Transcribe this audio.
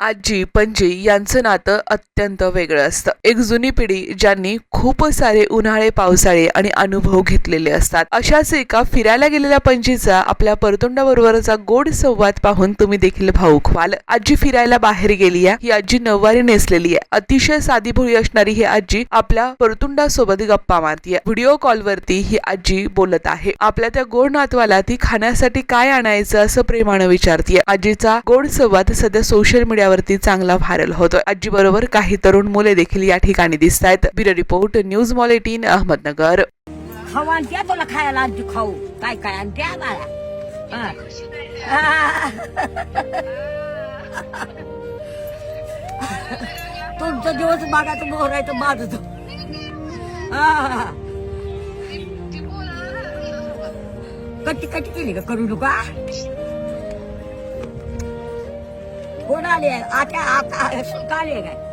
आजी पणजी यांचं नातं अत्यंत वेगळं असतं. एक जुनी पिढी ज्यांनी खूप सारे उन्हाळे पावसाळे आणि अनुभव घेतलेले असतात. अशाच एका फिरायला गेलेल्या पणजीचा आपल्या परतुंडाबरोबरचा गोड संवाद पाहून तुम्ही देखील भाऊक व्हाल. आजी फिरायला बाहेर गेली आहे. ही आजी नऊवारी नेसलेली आहे. अतिशय साधी भोळी असणारी ही आजी आपल्या परतुंडासोबत गप्पा मारतीये. व्हिडिओ कॉलवरती ही आजी बोलत आहे. आपल्या त्या गोड नातवाला ती खाण्यासाठी काय आणायचं असं प्रेमानं विचारतीये. आजीचा गोड संवाद सध्या सोशल मीडिया मीडियावरती चांगला व्हायरल होतो आजी बरोबर काही तरुण मुले देखील या ठिकाणी दिसत आहेत bureau report news mall eighteen Ahmednagar. खाऊ आणते तुला खायला आणते खाऊ. काय काय आणते आम्हाला तुमचा दिवस बागाचं मोहर आहे माझं कट्टी कट्टी केली का? करू नका कोण आले आता आता सुलका आले काय